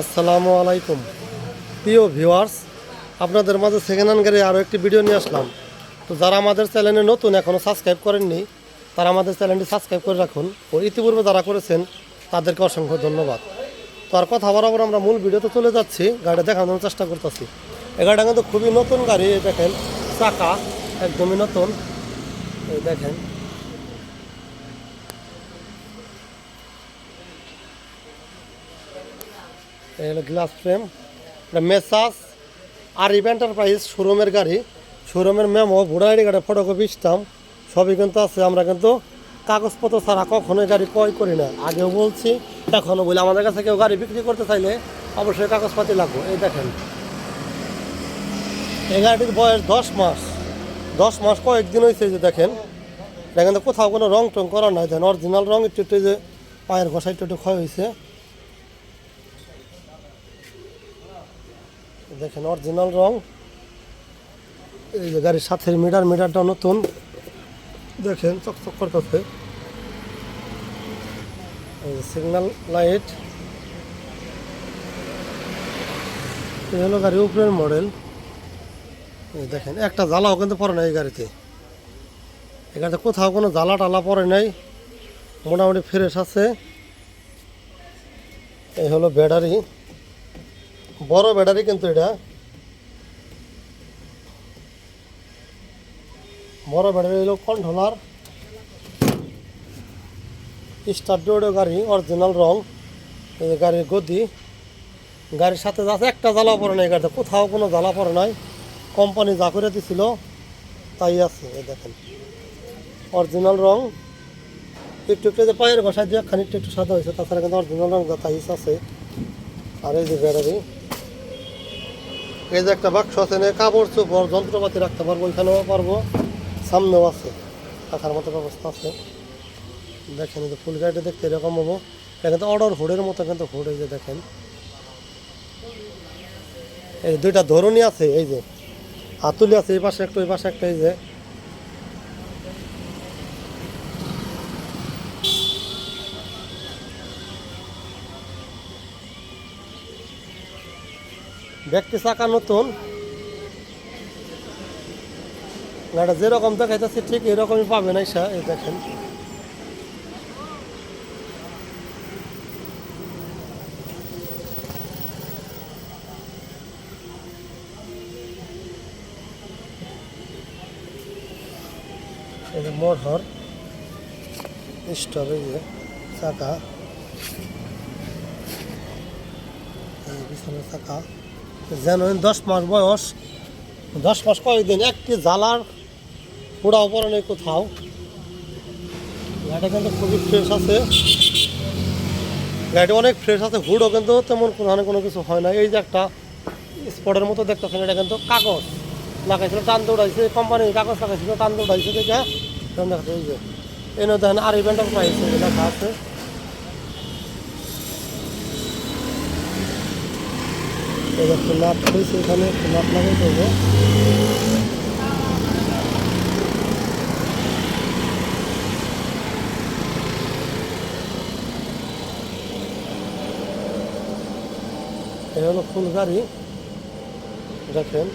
আসসালামু আলাইকুম। প্রিয় ভিউয়ার্স, আপনাদের মাঝে সেকেন্ড হ্যান্ড গাড়ি আরও একটি ভিডিও নিয়ে আসলাম। তো যারা আমাদের চ্যানেলে নতুন এখনও সাবস্ক্রাইব করেননি, তারা আমাদের চ্যানেলটি সাবস্ক্রাইব করে রাখুন। ও ইতিপূর্বে যারা করেছেন, তাদেরকে অসংখ্য ধন্যবাদ। তো আর কথা বরাবর আমরা মূল ভিডিওতে চলে যাচ্ছি, গাড়িটা দেখানোর চেষ্টা করতেছি। এই গাড়িটা কিন্তু খুবই নতুন গাড়ি দেখেন, চাকা, একদমই নতুন। এই দেখেন হলো গ্লাস ফ্রেম, এটা মেসাস আর ইভেন্টার প্রাইস শোরুমের গাড়ি। শোরুমের মেমো ভোটার আইডি কার্ডের ফটোকপি স্টাম্প সবই কিন্তু আছে। আমরা কিন্তু কাগজপত্র ছাড়া কখনোই গাড়ি ক্রয় করি না। আগেও বলছি, এখনও বলি, আমাদের কাছে কেউ গাড়ি বিক্রি করতে চাইলে অবশ্যই কাগজপাতি লাগবে। এই দেখেন। এই গাড়িটির বয়স দশ মাস। দশ মাস কয়েকদিন হয়েছে যে দেখেন। দেখেন তো কোথাও কোনো রং টং করা নাই। দেন অরিজিনাল রং, একটু একটু যে পায়ের ঘষা একটু একটু ক্ষয় হয়েছে। দেখেন অরিজিনাল রং। এই যে গাড়ির সাথে মিটার, মিটারটা নতুন। দেখেন, চকচক করতেছে সিগন্যাল লাইট এই হলো গাড়ির উপরের মডেল দেখেন, একটা জ্বালাও কিন্তু পড়ে নাই এই গাড়িতে। এই গাড়িতে কোথাও কোনো জ্বালা টালা পড়ে নাই। মোটামুটি ফ্রেশ আছে। এই হলো ব্যাটারি বড় ব্যাটারি কিন্তু এটা। বড় ব্যাটারি হলো কন্ট্রোলার স্টার ডোডো গাড়ি অরিজিনাল রং। গাড়ির গদি গাড়ির সাথে যা আছে একটা জ্বালা পড়ে নাই গাড়িতে। কোথাও কোনো জ্বালা পড়ে নাই। কোম্পানি যা করে দিছিল, তাই আছে, এই দেখেন। অরিজিনাল রং। একটু একটু যে পায়ের ঘষায় দিয়ে খানিকটা একটু সাদা হয়েছে, তাছাড়া কিন্তু অরিজিনাল রং যা, তাই আছে। আর এই যে ব্যাটারি, এই যে একটা বাক্স আছে, এনে কাপড় চোপড়, যন্ত্রপাতি রাখতে পারব, এখানেও পারব, সামনেও আছে, রাখার মতো ব্যবস্থা আছে। দেখেন এই যে ফুল গাড়িটা দেখতে এরকম হব। এখানে তো অর্ডার হুডের মতো কিন্তু হুড, এই যে দেখেন। এই দুইটা ধরনই আছে, এই যে হাতুলি আছে, এই পাশে একটা, ওই পাশে একটা, এই যে ব্যক্তি চাকা নতুন। গাড়িটা যেরকম দেখাইতেছে, ঠিক এরকমই পাবেন আইসা এই দেখেন। মোটর এই চাকা। এই পিছনের চাকা। যেন দশ মাস বয়স, দশ মাস কয়েকদিন একটি জ্বালার পোড়াও পরে নেই কোথাও। গাড়িটা কিন্তু খুবই ফ্রেশ আছে। গাড়িটা অনেক ফ্রেশ আছে হুডও কিন্তু তেমন কোনো কোনো কিছু হয় না। এই যে একটা স্পটের মতো দেখতেছেন, এটা কিন্তু কাগজ। লাগাইছিল, টান দৌড়াইছে কোম্পানির কাগজ লাগাইছিল, টান দৌড়াইছে, দেখে। এই যে দেখেন আর ইভেন্টের প্রাইস লেখা আছে। একটু নাট হয়েছে এখানে নাট লাগাই দেবো। এই হলো ফুল গাড়ি। দেখেন।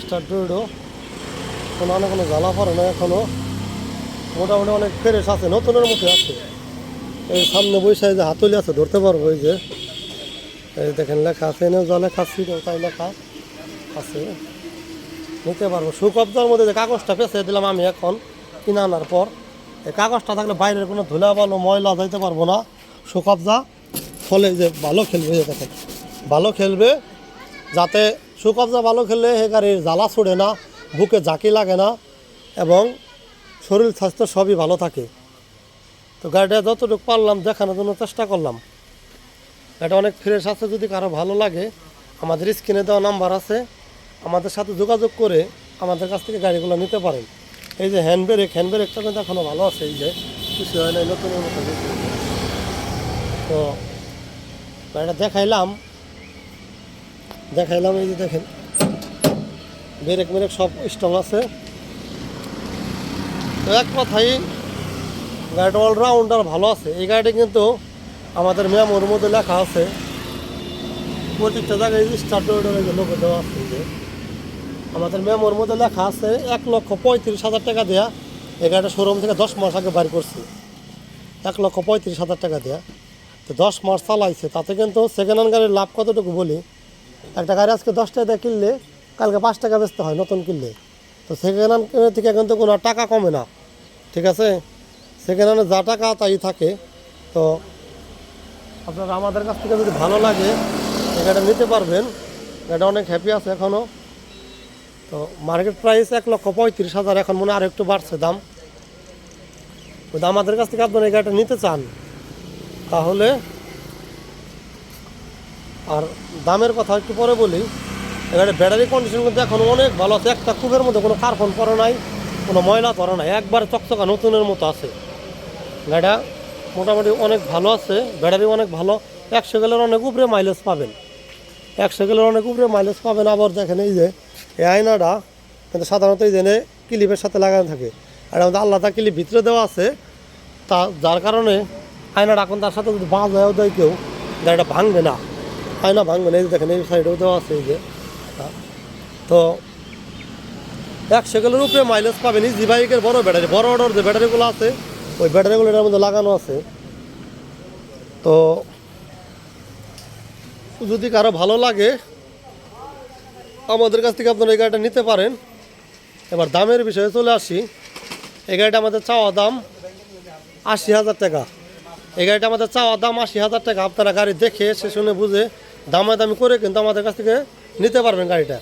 স্টার ডোডো। কোনো অনেক কোনো জ্বালা পড়ে না এখনও। মোটামুটি অনেক ফ্রেশ আছে, নতুনের মতো আছে। এই সামনে বৈশাখ যে হাতলি আছে, ধরতে পারব এই যে। দেখেন, লেখা আছে এনেও যা লেখা ছিল, তাই লেখা আছে। নিতে পারব। সুকবজার মধ্যে যে কাগজটা পেঁচে দিলাম আমি এখন কিনে আনার পর। এই কাগজটা থাকলে বাইরের কোনো ধুলা বালো, ময়লা যাইতে পারব না। সুকবজা ফলে যে ভালো খেলবে দেখেন, ভালো খেলবে যাতে সুকবজা ভালো খেললে সে গাড়ির জ্বালা ছড়ে না, বুকে জাকি লাগে না এবং শরীর স্বাস্থ্য সবই ভালো থাকে। তো গাড়িটা যতটুকু পারলাম, দেখানোর জন্য চেষ্টা করলাম। এটা অনেক ফ্রেশ আছে, যদি কারও ভালো লাগে, আমাদের স্ক্রিনে দেওয়া নাম্বার আছে, আমাদের সাথে যোগাযোগ করে আমাদের কাছ থেকে গাড়িগুলো নিতে পারেন। এই যে হ্যান্ড ব্রেক হ্যান্ড ব্রেকটা কিন্তু এখনও ভালো আছে, এই যে কিছু হয় নাই, নতুনের মতো তো গাড়িটা দেখাইলাম দেখাইলাম, এই যে দেখেন ব্রেক মেরেক সব স্ট্রং আছে। তো এক কথাই গাড়িটা অলরাউন্ডার ভালো আছে। এই গাড়িটা কিন্তু আমাদের মেমোর মধ্যে লেখা আছে প্রত্যেকটা জায়গায় স্টার ডোরের লোক দেওয়া আছে। যে আমাদের মেমোর মধ্যে লেখা আছে, এক লক্ষ পঁয়ত্রিশ হাজার টাকা দেয়া। এগারোটা শোরুম থেকে দশ মাস আগে বাড়ি করছি। এক লক্ষ পঁয়ত্রিশ হাজার টাকা দেয়া। তো দশ মাস চালাইছে, তাতে কিন্তু সেকেন্ড হ্যান্ড গাড়ির লাভ কতটুকু বলি? একটা গাড়ি আজকে দশ টাকা কিনলে, কালকে পাঁচ টাকা বেচতে হয় নতুন কিনলে। তো সেকেন্ড হ্যান্ড থেকে কিন্তু কোনো টাকা কমে না। ঠিক আছে? সেকেন্ড হ্যান্ডে যা টাকা, তাই থাকে। তো আপনারা আমাদের কাছ থেকে যদি ভালো লাগে গাড়িটা নিতে পারবেন। এটা অনেক হ্যাপি আছে এখনও তো মার্কেট প্রাইস এক লক্ষ পঁয়ত্রিশ হাজার, এখন মনে আর একটু বাড়ছে দাম। যদি আমাদের কাছ থেকে আপনারা এই গাড়িটা নিতে চান, তাহলে আর দামের কথা একটু পরে বলি। এখানে ব্যাটারি কন্ডিশন কিন্তু এখন অনেক ভালো আছে। একটা কুবের মধ্যে কোনো কার্বন পরে নাই, কোনো ময়লা ধরে নাই। একবার চকচকা নতুনের মতো আছে। গাড়িটা মোটামুটি অনেক ভালো আছে, ব্যাটারি অনেক ভালো। একশো গেলের অনেক উপরে মাইলেজ পাবেন। একশো গেলের অনেক উপরে মাইলেজ পাবেন। আবার দেখেন এই যে, এই আয়নাটা কিন্তু সাধারণত এই জেনে ক্লিপের সাথে লাগানো থাকে। আর আমাদের আলাদা ক্লিপ ভিতরে দেওয়া আছে। তা যার কারণে আয়নাটা এখন তার সাথে যদি বাঁধ হয়েও দেয় কেউ গাড়িটা ভাঙবে না। আয়না ভাঙবে না। এই দেখেন, এই সাইডেও দেওয়া আছে এই যে। তো একশো গেলের উপরে মাইলেজ পাবেন। ইজি বাইকের বড় ব্যাটারি, বড় অর্ডার যে ব্যাটারিগুলো আছে ওই ব্যাটারিগুলো এটার মধ্যে লাগানো আছে। তো যদি কারও ভালো লাগে, আমাদের কাছ থেকে আপনারা এই গাড়িটা নিতে পারেন। এবার দামের বিষয়ে চলে আসি। এই গাড়িটা আমাদের চাওয়া দাম আশি হাজার টাকা। এই গাড়িটা আমাদের চাওয়া দাম আশি হাজার টাকা। আপনারা গাড়ি দেখে, সে শুনে বুঝে দামে দামি করে কিন্তু আমাদের কাছ থেকে নিতে পারবেন গাড়িটা।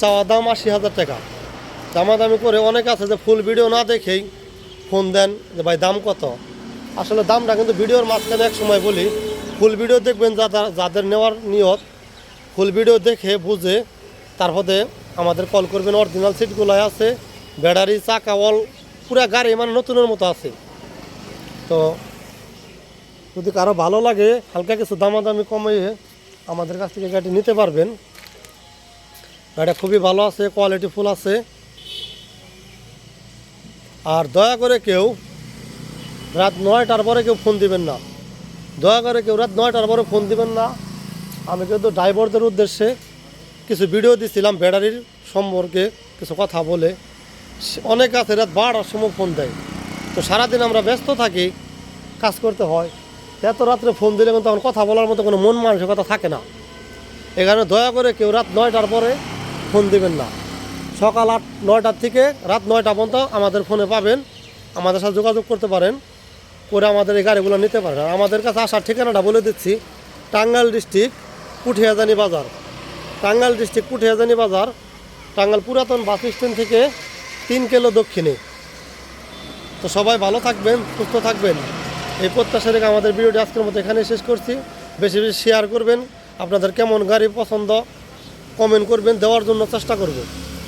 চাওয়া দাম আশি হাজার টাকা। দামাদামি করে অনেক আছে যে ফুল ভিডিও না দেখেই ফোন দেন যে, ভাই, দাম কত? আসলে দামটা কিন্তু ভিডিওর মাঝখানে এক সময় বলি, ফুল ভিডিও দেখবেন যাদের যাদের নেওয়ার নিয়ত, ফুল ভিডিও দেখে বুঝে তারপরে আমাদের কল করবেন, অরিজিনাল সিটগুলো আছে, ব্যাটারি, চাকা অল পুরা গাড়ি মানে নতুনের মতো আছে। তো যদি কারও ভালো লাগে, হালকা কিছু দামাদামি কমিয়ে আমাদের কাছ থেকে গাড়ি নিতে পারবেন। গাড়িটা খুবই ভালো আছে, কোয়ালিটি ফুল আছে। আর দয়া করে কেউ রাত নয়টার পরে কেউ ফোন দিবেন না। দয়া করে কেউ রাত নয়টার পরে ফোন দিবেন না। আমি কিন্তু ড্রাইভারদের উদ্দেশ্যে কিছু ভিডিও দিছিলাম ব্যাটারির সম্পর্কে কিছু কথা বলে। অনেক আছে, রাত বারোটার সময় ফোন দেয়। তো সারাদিন আমরা ব্যস্ত থাকি, কাজ করতে হয়। এত রাত্রে ফোন দিলে কিন্তু তখন কথা বলার মতো কোনো মন মানসিকতা থাকে না। এখানে দয়া করে কেউ রাত নয়টার পরে ফোন দিবেন না। সকাল আট, নয়টার থেকে রাত নয়টা পর্যন্ত আমাদের ফোনে পাবেন। আমাদের সাথে যোগাযোগ করতে পারেন, করে আমাদের এই গাড়িগুলো নিতে পারেন। আর আমাদের কাছে আসার ঠিকানাটা বলে দিচ্ছি, টাঙ্গাইল ডিস্ট্রিক্ট পুঠিয়াজানি বাজার। টাঙ্গাইল ডিস্ট্রিক্ট পুঠিয়াজানি বাজার, টাঙ্গাইল পুরাতন বাস স্ট্যান্ড থেকে তিন কিলো দক্ষিণে। তো সবাই ভালো থাকবেন, সুস্থ থাকবেন। এই প্রত্যাশা রেখে আমাদের ভিডিওটি আজকের মতো এখানে শেষ করছি। বেশি বেশি শেয়ার করবেন। আপনাদের কেমন গাড়ি পছন্দ কমেন্ট করবেন, দেওয়ার জন্য চেষ্টা করব।